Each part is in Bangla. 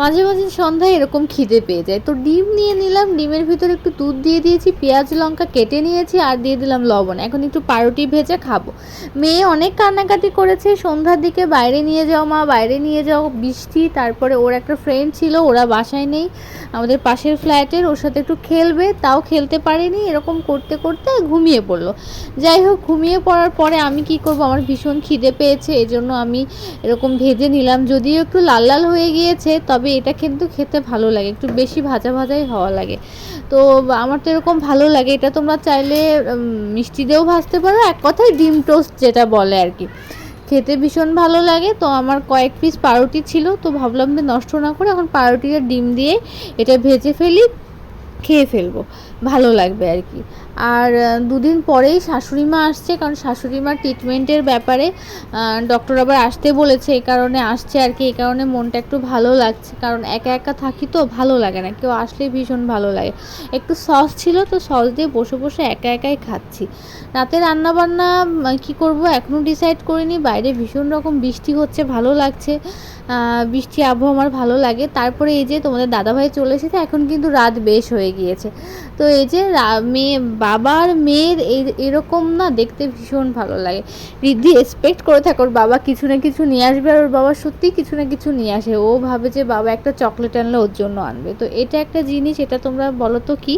মাঝে মাঝে সন্ধ্যায় এরকম খিদে পেয়ে যায়। তো ডিম নিয়ে নিলাম, ডিমের ভিতরে একটু দুধ দিয়ে দিয়েছি, পেঁয়াজ, লঙ্কা কেটে নিয়েছি আর দিয়ে দিলাম লবণ। এখন একটু পাউরুটি ভেজে খাব। মেয়ে অনেক কান্নাকাটি করেছে, সন্ধ্যার দিকে বাইরে নিয়ে যাও মা, বাইরে নিয়ে যাও, বৃষ্টি, তারপরে ওর একটা ফ্রেন্ড ছিল, ওরা বাসায় নেই। আমাদের পাশের ফ্ল্যাটের, ওর সাথে একটু খেলবে, তাও খেলতে পারেনি, এরকম করতে করতে ঘুমিয়ে পড়ল। যাই হোক, ঘুমিয়ে পড়ার পরে আমি কি করব, আমার ভীষণ খিদে পেয়েছে এই জন্য আমি এরকম ভেজে নিলাম। যদিও একটু লাল লাল হয়ে গিয়েছে, তবে এটা কিন্তু খেতে ভালো লাগে, একটু বেশি ভাজা ভাজাই হওয়া লাগে। তো আমার তো এরকম ভালো লাগে, এটা তোমরা চাইলে মিষ্টি দিয়েও ভাজতে পারো, এক কথায় ডিম টোস্ট যেটা বলে আর কি। খেতে ভীষণ ভালো লাগে, তো আমার কয়েক পিস পাউরুটি ছিল, তো ভাবলাম যে নষ্ট না করে এখন পাউরুটিটা ডিম দিয়ে এটা ভেজে ফেলি। খেয়ে ফেলব, ভালো লাগবে আর কি। আর দুদিন পরেই শাশুড়ি মা আসছে, কারণ শাশুড়ি মার ট্রিটমেন্টের ব্যাপারে ডক্টর আবার আসতে বলেছে, এই কারণে আসছে আর কি, এই কারণে মনটা একটু ভালো লাগছে, কারণ একা একা থাকি তো ভালো লাগে না, কেউ আসলে ভীষণ ভালো লাগে। একটু সস ছিল তো সস দিয়ে বসে বসে একা একাই খাচ্ছি। রাতে রান্না বান্না কি করব এখনও ডিসাইড করিনি, বাইরে ভীষণ রকম বৃষ্টি হচ্ছে, ভালো লাগছে বৃষ্টি, আবহাওয়া আমার ভালো লাগে। তারপরে এই যে তোমাদের দাদাভাই চলে এসেছে, এখন কিন্তু রাত বেশ হয়ে গিয়েছে। তো এই যে মেয়ে বাবার মেয়ের এই, এরকম না দেখতে ভীষণ ভালো লাগে। রিদ্ধি এক্সপেক্ট করে থাকে, ওর বাবা কিছু না কিছু নিয়ে আসবে আর ওর বাবা সত্যিই কিছু না কিছু নিয়ে আসে। ও ভাবে যে বাবা একটা চকলেট আনলে ওর জন্য আনবে। তো এটা একটা জিনিস, এটা তোমরা বলো তো কি?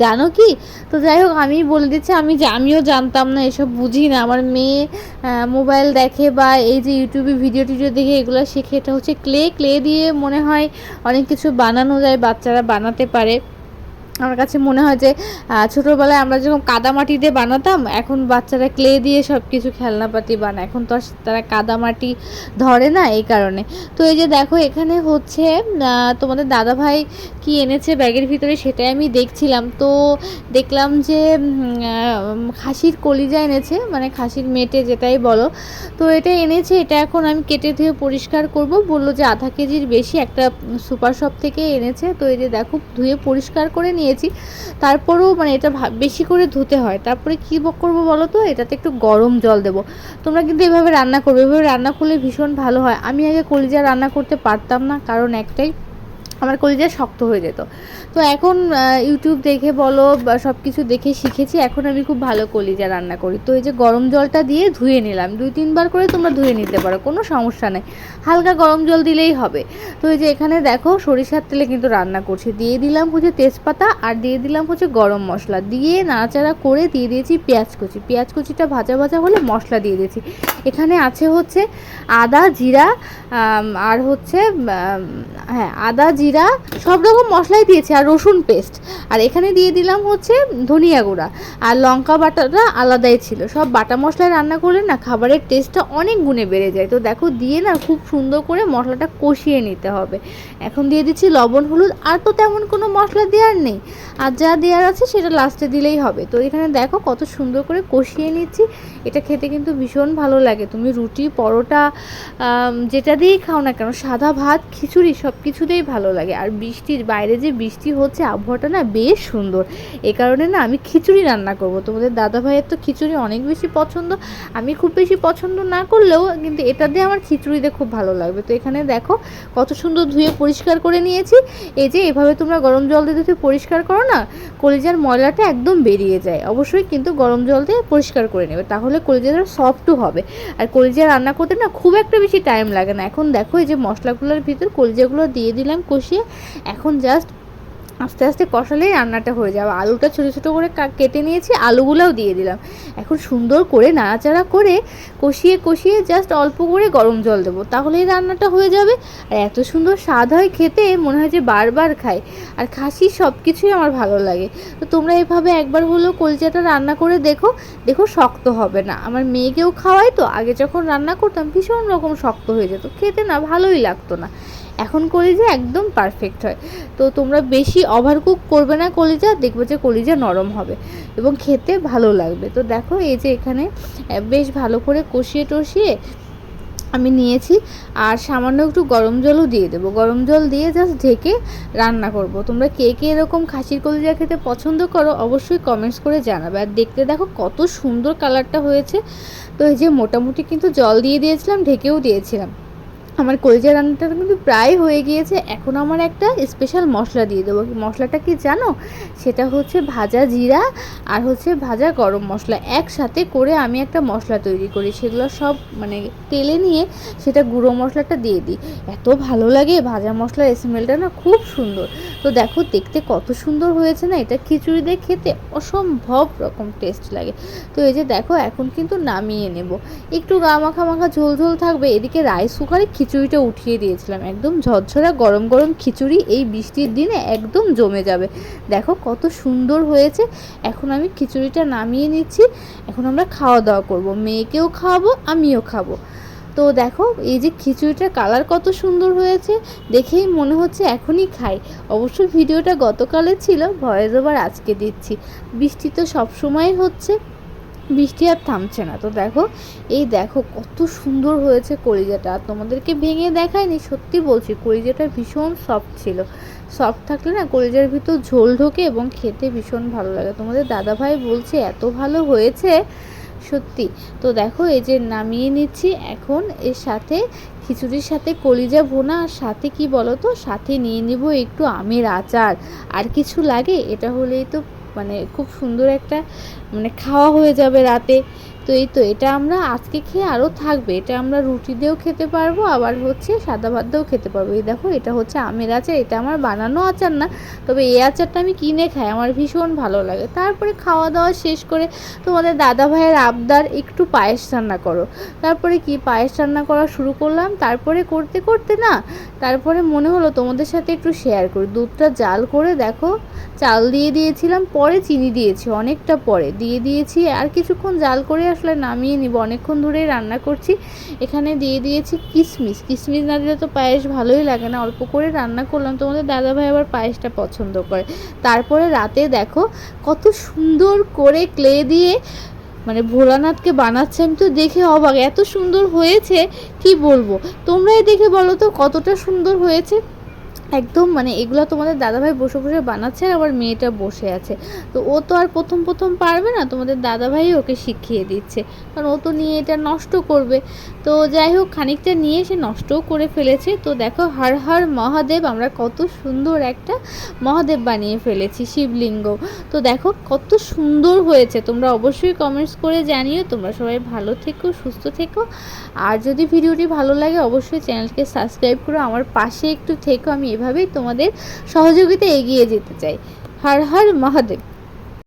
জানো কি? তো যাই হোক, আমি বলে দিচ্ছি, আমি আমিও জানতাম না, এসব বুঝি না। আমার মেয়ে মোবাইল দেখে বা এই যে ইউটিউবে ভিডিও টিডিও দেখে এগুলো শেখে, এটা হচ্ছে ক্লে ক্লে দিয়ে মনে হয় অনেক কিছু বানানো যায়, বাচ্চারা বানাতে পারে। আমার কাছে মনে হয় যে ছোটোবেলায় আমরা যখন কাদামাটি দিয়ে বানাতাম, এখন বাচ্চারা ক্লে দিয়ে সব কিছু খেলনাপাতি বানায়। এখন তো তারা কাদামাটি ধরে না এই কারণে। তো এই যে দেখো, এখানে হচ্ছে তোমাদের দাদাভাই কি এনেছে ব্যাগের ভিতরে সেটাই আমি দেখছিলাম। তো দেখলাম যে খাসির কলিজা এনেছে মানে খাসির মেটে যেটাই বলো। তো এটা এনেছে, এটা এখন আমি কেটে ধুয়ে পরিষ্কার করব। বলল যে আধা কেজির বেশি একটা সুপার শপ থেকে এনেছে। তো এই যে দেখো, ধুয়ে পরিষ্কার করে নিয়েছি। তারপরেও মানে এটা বেশি করে ধুতে হয়। তারপরে কী করব বলো তো? এটাতে একটু গরম জল দেবো। তোমরা কিন্তু এভাবে রান্না করবে। এভাবে রান্না করলে ভীষণ ভালো হয়। আমি আগে কলিজা রান্না করতে পারতাম না। কারণ একটাই আমার কলিজা শক্ত হয়ে যেত। তো এখন ইউটিউব দেখে বলো সব কিছু দেখে শিখেছি, এখন আমি খুব ভালো কলিজা রান্না করি। তো এই যে গরম জলটা দিয়ে ধুয়ে নিলাম দুই তিনবার করে তোমরা ধুয়ে নিতে পারো, কোনো সমস্যা নেই। হালকা গরম জল দিলেই হবে। তো এই যে এখানে দেখো, সরিষার তেলে কিন্তু রান্না করছি। দিয়ে দিলাম হচ্ছে তেজপাতা আর দিয়ে দিলাম হচ্ছে গরম মশলা। দিয়ে নাড়াচাড়া করে দিয়ে দিয়েছি পেঁয়াজ কুচি। পেঁয়াজ কুচিটা ভাজা ভাজা হলে মশলা দিয়ে দিয়েছি। এখানে আছে হচ্ছে আদা, জিরা আর হচ্ছে হ্যাঁ আদা, জিরা সব রকম মশলাই দিয়েছি আর রসুন পেস্ট আর এখানে দিয়ে দিলাম হচ্ছে ধনিয়া গুঁড়া। আর লঙ্কা বাটাটা আলাদাই ছিল। সব বাটা মশলায় রান্না করলে না খাবারের টেস্টটা অনেক গুণে বেড়ে যায়। তো দেখো দিয়ে না খুব সুন্দর করে মশলাটা কষিয়ে নিতে হবে। এখন দিয়ে দিচ্ছি লবণ, হলুদ আর তো তেমন কোনো মশলা দেওয়ার নেই। আর যা দেওয়ার আছে সেটা লাস্টে দিলেই হবে। তো এখানে দেখো কত সুন্দর করে কষিয়ে নিচ্ছি। এটা খেতে কিন্তু ভীষণ ভালো লাগে। তুমি রুটি, পরোটা যেটা দিয়েই খাও না কেন, সাদা ভাত, খিচুড়ি সব কিছুতেই ভালো লাগে। আর বৃষ্টির বাইরে যে বৃষ্টি হচ্ছে, আবহাওয়াটা না বেশ সুন্দর। এ কারণে না আমি খিচুড়ি রান্না করব। তোমাদের দাদা ভাইয়ের তো খিচুড়ি অনেক বেশি পছন্দ। আমি খুব বেশি পছন্দ না করলেও কিন্তু এটা দিয়ে আমার খিচুড়িতে খুব ভালো লাগবে। তো এখানে দেখো, কত সুন্দর ধুয়ে পরিষ্কার করে নিয়েছি। এই যে এভাবে তোমরা গরম জল দিয়ে যদি পরিষ্কার করো না, কলিজার ময়লাটা একদম বেরিয়ে যায়। অবশ্যই কিন্তু গরম জল দিয়ে পরিষ্কার করে নেবে, তাহলে কলিজাটা সফটও হবে। আর কলিজা রান্না করতে না খুব একটা বেশি টাইম লাগে না। এখন দেখো এই যে মশলাগুলোর ভিতর কলিজাগুলো দিয়ে দিলাম কষিয়ে এখন জাস্ট আস্তে আস্তে কষালেই রান্নাটা হয়ে যাবে। আলুটা ছোটো ছোটো করে কেটে নিয়েছি, আলুগুলোও দিয়ে দিলাম। এখন সুন্দর করে নাড়াচাড়া করে কষিয়ে কষিয়ে জাস্ট অল্প করে গরম জল দেবো, তাহলেই রান্নাটা হয়ে যাবে। আর এত সুন্দর স্বাদ হয় খেতে, মনে হয় যে বারবার খাই। আর খাসি সব কিছুই আমার ভালো লাগে। তো তোমরা এভাবে একবার হলেও কলচাটা রান্না করে দেখো দেখো শক্ত হবে না। আমার মেয়েকেও খাওয়াই তো, আগে যখন রান্না করতাম ভীষণ রকম শক্ত হয়ে যেত। খেতে না ভালোই লাগতো না। এখন কলিজা একদম পারফেক্ট হয়। তো তোমরা বেশি ওভার কুক করবে না কলিজা, দেখবে যে কলিজা নরম হবে এবং খেতে ভালো লাগবে। তো দেখো এই যে এখানে বেশ ভালো করে কষিয়ে টষিয়ে আমি নিয়েছি আর সামান্য একটু গরম জলও দিয়ে দেবো। গরম জল দিয়ে জাস্ট ঢেকে রান্না করব। তোমরা কে কে এরকম খাসির কলিজা খেতে পছন্দ করো অবশ্যই কমেন্টস করে জানাবে। আর দেখতে দেখো কত সুন্দর কালারটা হয়েছে। তো এই যে মোটামুটি কিন্তু জল দিয়ে দিয়েছিলাম, ঢেকেও দিয়েছিলাম। আমার কলিজা রান্নাটা কিন্তু প্রায় হয়ে গিয়েছে। এখন আমার একটা স্পেশাল মশলা দিয়ে দেবো। মশলাটা কি জানো? সেটা হচ্ছে ভাজা জিরা আর হচ্ছে ভাজা গরম মশলা। একসাথে করে আমি একটা মশলা তৈরি করি। সেগুলো সব মানে তেলে নিয়ে সেটা গুঁড়ো মশলাটা দিয়ে দিই। এত ভালো লাগে ভাজা মশলার স্মেলটা না খুব সুন্দর। তো দেখো দেখতে কত সুন্দর হয়েছে না? এটা খিচুড়ি দিয়ে খেতে অসম্ভব রকম টেস্ট লাগে। তো এই যে দেখো, এখন কিন্তু নামিয়ে নেব। একটু গা মাখা মাখা ঝোল ঝোল থাকবে। এদিকে রাইস কুকারে খিচুড়িটা উঠিয়ে দিয়েছিলাম একদম ঝরঝরা গরম গরম খিচুড়ি, এই বৃষ্টির দিনে একদম জমে যাবে। দেখো কত সুন্দর হয়েছে। এখন আমি খিচুড়িটা নামিয়ে নিচ্ছি। এখন আমরা খাওয়া দাওয়া করব। মেয়েকেও খাওয়াবো, আমিও খাব। তো দেখো, এই যে খিচুড়িটার কালার কত সুন্দর হয়েছে, দেখেই মনে হচ্ছে এখনই খাই। অবশ্য ভিডিওটা গতকালের ছিল, ভয়েস ওভার আজকে দিচ্ছি। বৃষ্টি তো সবসময় হচ্ছে। বৃষ্টি আর থামছে না। তো দেখো, এই দেখো কত সুন্দর হয়েছে কলিজাটা। আর তোমাদেরকে ভেঙে দেখায়নি, সত্যি বলছি, কলিজাটা ভীষণ সফট ছিল। সফট থাকলে না কলিজার ভিতর ঝোল ঢোকে এবং খেতে ভীষণ ভালো লাগে। তোমাদের দাদাভাই বলছে, এত ভালো হয়েছে? সত্যি। তো দেখো, এই যে নামিয়ে নিচ্ছি। এখন এর সাথে খিচুড়ির সাথে কলিজা ভোনা আর সাথে কি বলো তো সাথে নিয়ে নিব একটু আমের আচার। আর কিছু লাগে? এটা হলেই তো মানে খুব সুন্দর একটা মানে খাওয়া হয়ে যাবে রাতে। তো এই তো, এটা আমরা আজকে খেয়ে আরও থাকবে। এটা আমরা রুটি দিয়েও খেতে পারব, আবার হচ্ছে সাদা ভাত দিয়েও খেতে পারব। এই দেখো, এটা হচ্ছে আমের আচার। এটা আমার বানানো আচার না, তবে এই আচারটা আমি কিনে খাই। আমার ভীষণ ভালো লাগে। তারপরে খাওয়া দাওয়া শেষ করে তোমাদের দাদা ভাইয়ের আবদার, একটু পায়েস রান্না করো। তারপরে কি? পায়েস রান্না করা শুরু করলাম। তারপরে করতে করতে না, তারপরে মনে হলো তোমাদের সাথে একটু শেয়ার করি। দুধটা জাল করে দেখো, চাল দিয়ে দিয়েছিলাম, পরে চিনি দিয়েছি, অনেকটা পরে। দিয়ে দিয়েছি, আর কিছুক্ষণ জাল করে আসলে নামিয়ে নিব। অনেকক্ষণ ধরেই রান্না করছি। এখানে দিয়ে দিয়েছি কিশমিশ কিশমিশ না দিলে তো পায়েস ভালোই লাগে না। অল্প করে রান্না করলাম। তোমাদের দাদাভাই আবার পায়েসটা পছন্দ করে। তারপরে রাতে দেখো, কত সুন্দর করে ক্লে দিয়ে মানে ভোলানাথকে বানাচ্ছে আমি তো দেখে অবাক, এত সুন্দর হয়েছে, কি বলব? তোমরাই দেখে বলো তো কতটা সুন্দর হয়েছে? একদম মানে এগুলো তোমাদের দাদাভাই বসে বসে বানাচ্ছে আর আবার মেয়েটা বসে আছে। তো ও তো আর প্রথম প্রথম পারবে না, তোমাদের দাদাভাই ওকে শিখিয়ে দিচ্ছে। কারণ ও তো নিয়ে এটা নষ্ট করবে। তো যাই হোক, খানিকটা নিয়ে সে নষ্টও করে ফেলেছে। তো দেখো, হর হর মহাদেব, আমরা কত সুন্দর একটা মহাদেব বানিয়ে ফেলেছি, শিবলিঙ্গ। তো দেখো, কত সুন্দর হয়েছে। তোমরা অবশ্যই কমেন্টস করে জানিও। তোমরা সবাই ভালো থেকো, সুস্থ থেকো। আর যদি ভিডিওটি ভালো লাগে, অবশ্যই চ্যানেলকে সাবস্ক্রাইব করো। আমার পাশে একটু থেকো, আমি এভাবেই তোমাদের সহযোগিতা এগিয়ে যেতে চাই। হর হর মহাদেব।